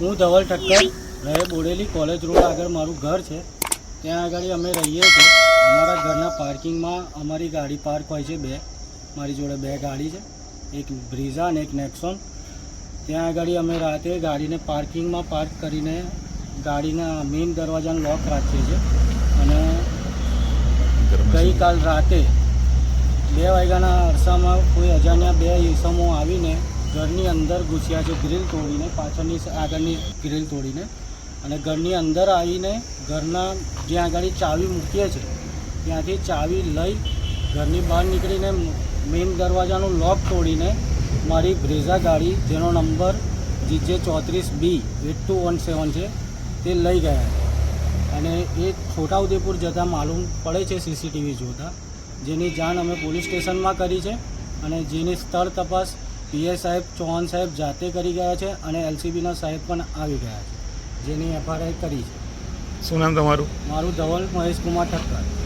હું ધવલ ઠક્કર રહે Bodeli college road આગળ મારું ઘર છે. ત્યાં આગળ અમે રહીએ છીએ. અમારા ઘરના પાર્કિંગમાં અમારી ગાડી પાર્ક હોય છે બે. મારી જોડે બે ગાડી છે. એક બ્રિઝા અને એક નેક્સોન. ત્યાં આગળ અમે રાતે ગાડીને પાર્કિંગમાં પાર્ક કરીને ગાડીના મેઇન દરવાજાને લોક રાખીએ છીએ. અને ગઈકાલ રાતે બે વાગ્યાના અરસામાં કોઈ અજાણ્યા બે ઈસમો આવીને ઘરની અંદર ઘૂસ્યા છે, ગ્રીલ તોડીને, પાછળની આગળની ગ્રીલ તોડીને. અને ઘરની અંદર આવીને ઘરના જ્યાં આગળ ચાવી મૂકીએ છે, ત્યાંથી ચાવી લઈ ઘરની બહાર નીકળીને મેઇન દરવાજાનું લોક તોડીને મારી બ્રેઝા ગાડી, જેનો નંબર જીજે ચોત્રીસ B, eight two one seven છે, તે લઈ ગયા અને એ છોટાઉદેપુર જતાં માલુમ પડે છે સીસીટીવી જોતાં, જેની જાણ અમે પોલીસ સ્ટેશનમાં કરી છે અને જેની સ્થળ તપાસ પીએ સાહેબ ચૌહાણ સાહેબ જાતે કરી ગયા છે અને એલસીબીના સાહેબ પણ આવી ગયા છે જેની એફઆરઆઈ કરી છે. શું નામ તમારું? મારું ધવલ મહેશકુમાર ઠક્કર.